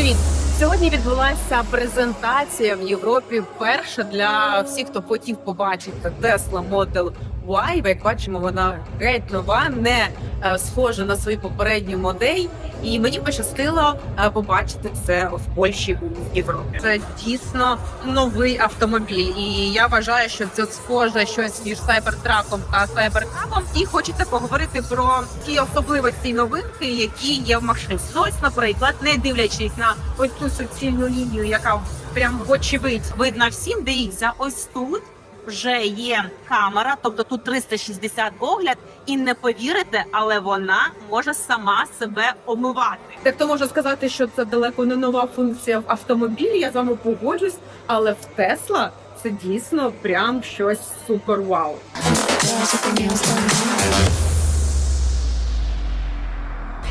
Привіт! Сьогодні відбулася презентація в Європі. Перша для всіх, хто хотів побачити Tesla Model Y. Як бачимо, вона геть нова, не е, схожа на свою попередню модель. І мені пощастило е, побачити це в Польщі у Європі. Це дійсно новий автомобіль, і я вважаю, що це схоже щось між сайбертраком та сайберкабом. І хочете поговорити про ті особливості новинки, які є в машині. Ось, наприклад, не дивлячись на ось цю суцільну лінію, яка прям вочевидь видна всім. Дивіться, ось тут. Вже є камера, тобто тут 360 огляд, і не повірите, але вона може сама себе омивати. Так то можна сказати, що це далеко не нова функція в автомобілі. Я з вами погоджусь, але в Тесла це дійсно прям щось супер вау.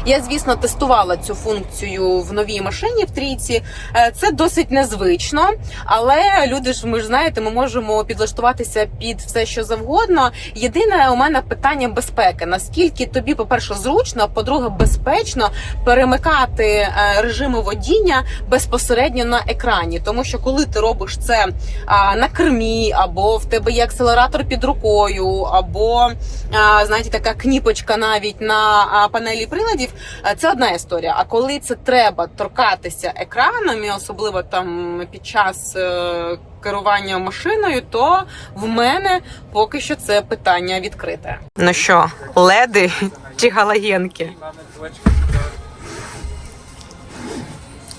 Я, звісно, тестувала цю функцію в новій машині в трійці. Е, Це досить незвично, але люди ж ми ж знаєте, ми можемо підлаштуватися під все, що завгодно. Єдине у мене питання безпеки: наскільки тобі, по-перше, зручно, по-друге, безпечно перемикати е, режими водіння безпосередньо на екрані, тому що коли ти робиш це на кермі, або в тебе є акселератор під рукою, або знаєте, така кніпочка навіть на панелі приладів. А, Це одна історія. А коли це треба торкатися екраном, і особливо там під час е, керування машиною, то в мене поки що це питання відкрите. Ну що, леди чи галогенки?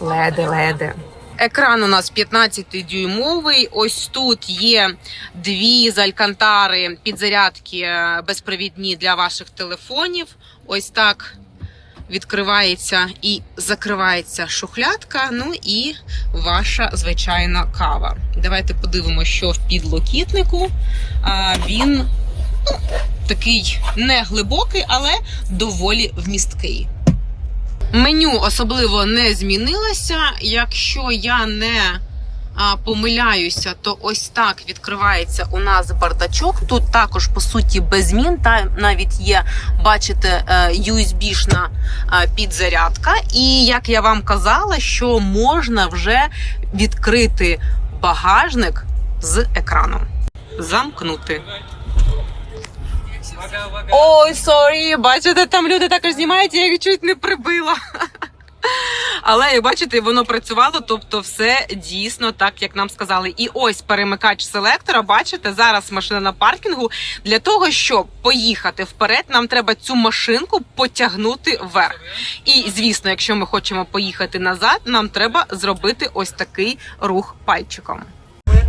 Леди, леди. Екран у нас 15-дюймовий. Ось тут є дві з алькантари підзарядки е, безпровідні для ваших телефонів. Ось так відкривається і закривається шухлядка. Ну і ваша звичайна кава. Давайте подивимося, що в підлокітнику. Він ну, такий не глибокий, але доволі вмісткий. Меню особливо не змінилося. Якщо я не помиляюся, то ось так відкривається у нас бардачок. Тут також по суті без змін. Та навіть є, бачите, е, USB-шна е, підзарядка. І як я вам казала, що можна вже відкрити багажник з екраном. Замкнути. Ой, сорі, бачите, там люди також знімають, я їх чуть не прибила. Але як бачите, воно працювало, тобто все дійсно так, як нам сказали. І ось перемикач селектора. Бачите, зараз машина на паркінгу. Для того, щоб поїхати вперед, нам треба цю машинку потягнути вверх. І звісно, якщо ми хочемо поїхати назад, нам треба зробити ось такий рух пальчиком.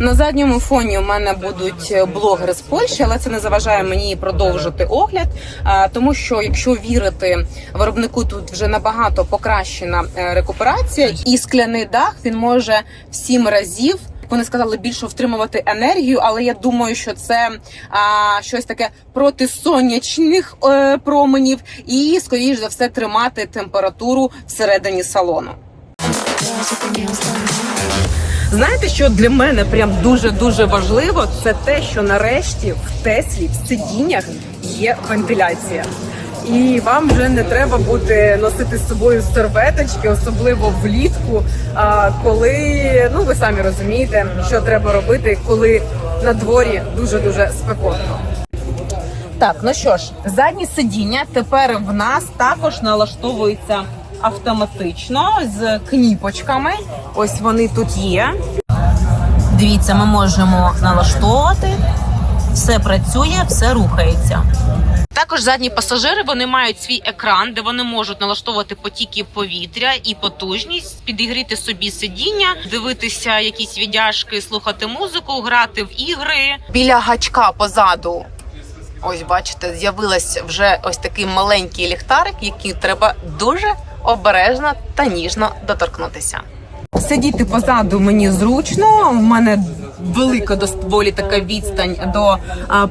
На задньому фоні у мене будуть блогери з Польщі, але це не заважає мені продовжити огляд, тому що якщо вірити виробнику, тут вже набагато покращена е, рекуперація, і скляний дах він може в сім разів. Вони сказали більше втримувати енергію, але я думаю, що це а, щось таке проти сонячних е, променів, і скоріш за все тримати температуру всередині салону. Знаєте, що для мене прям дуже дуже важливо, це те, що нарешті в Теслі в сидіннях є вентиляція. І вам вже не треба буде носити з собою серветочки, особливо влітку. Коли ну ви самі розумієте, що треба робити, коли на дворі дуже дуже спекотно. Так, ну що ж, задні сидіння тепер в нас також налаштовується автоматично з кніпочками. Ось вони тут є. Дивіться, ми можемо налаштовувати. Все працює, все рухається. Також задні пасажири вони мають свій екран, де вони можуть налаштовувати потіки повітря і потужність, підігріти собі сидіння, дивитися якісь віддяжки, слухати музику, грати в ігри. Біля гачка позаду. Ось бачите, з'явилась вже ось такий маленький ліхтарик, який треба дуже обережно та ніжно доторкнутися. Сидіти позаду мені зручно. в мене велика доволі така відстань до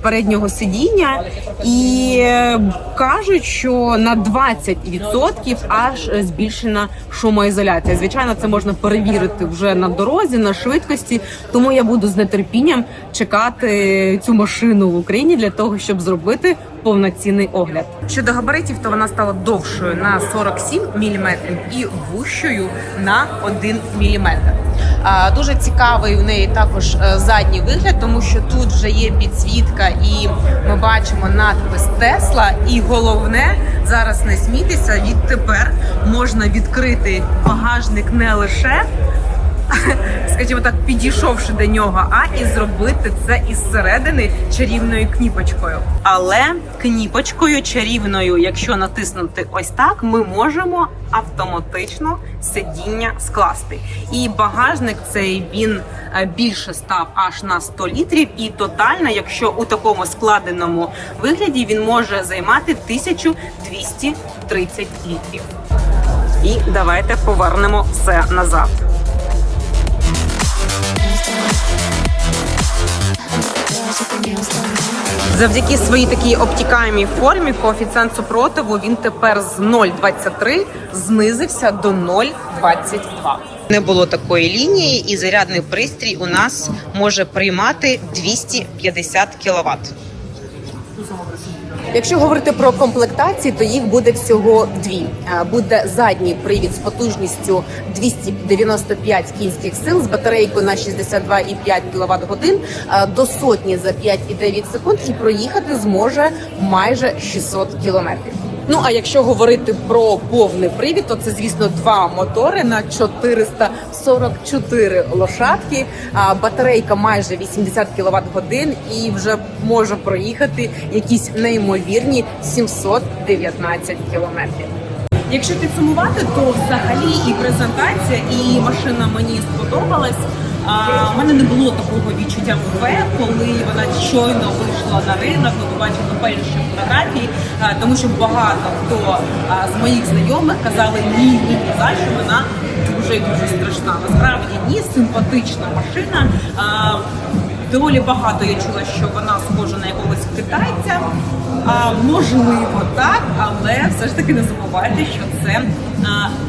переднього сидіння, і е, кажуть, що на 20% аж збільшена шумоізоляція. Звичайно, це можна перевірити вже на дорозі, на швидкості. Тому я буду з нетерпінням чекати цю машину в Україні для того, щоб зробити повноцінний огляд. Щодо габаритів, то вона стала довшою на 47 мм і вущою на 1 мм. Дуже цікавий у неї також задній вигляд, тому що тут вже є підсвітка, і ми бачимо надпис Тесла. І головне зараз не смійтеся. Відтепер можна відкрити багажник не лише скажімо так, підійшовши до нього, а і зробити це із середини чарівною кніпочкою. Але кніпочкою чарівною, якщо натиснути ось так, ми можемо автоматично сидіння скласти. І багажник цей він е, більше став аж на 100 літрів, і тотально, якщо у такому складеному вигляді, він може займати 1230 літрів. І давайте повернемо все назад. Завдяки своїй такій обтікаємій формі коефіцієнт супротиву він тепер з 0,23 знизився до 0,22. Не було такої лінії, і зарядний пристрій у нас може приймати 250 кВт. Якщо говорити про комплектації, то їх буде всього дві. Е, Буде задній привід з потужністю 295 кінських сил з батарейкою на 62,5 кВт годин до сотні за 5,9 секунд і проїхати зможе майже 600 кілометрів. Ну а якщо говорити про повний привід, то це звісно два мотори на 444 лошадки. Батарейка майже 80 кВт годин і вже може проїхати якісь неймовірні 719 кілометрів. Якщо підсумувати, то взагалі і презентація, і машина мені сподобалась. В мене не було такого відчуття купе, коли вона щойно вийшла на ринок. Ми побачили перші фотографії, а, тому що багато хто а, з моїх знайомих казали ні, ні за що вона дуже дуже страшна. Насправді ні, симпатична машина. А, Доволі багато я чула, що вона схожа на якогось китайця. А, можливо, так, але все ж таки не забувайте, що це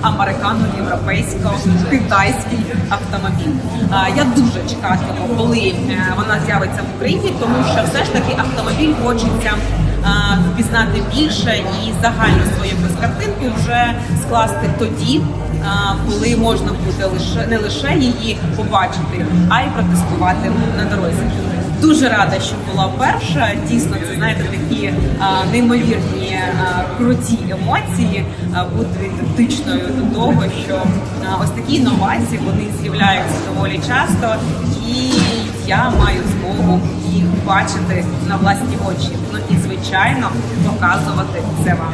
американо-європейсько-китайський автомобіль. А, я дуже чекатиму, коли е, вона з'явиться в Україні, тому що все ж таки автомобіль хочеться впізнати більше і загальну свою якусь картинку вже скласти тоді, коли можна буде лише не лише її побачити, а й протестувати на дорозі. Дуже рада, що була перша. Дійсно, це знаєте такі а, неймовірні а, круті емоції а, бути ідентичною до того, що а, ось такі інновації вони з'являються доволі часто, і я маю змогу їх бачити на власні очі. Ну і звичайно показувати це вам.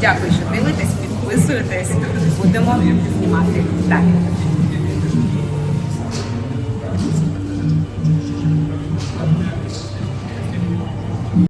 Дякую, що дивитесь, Pues dar uma un demonio, más de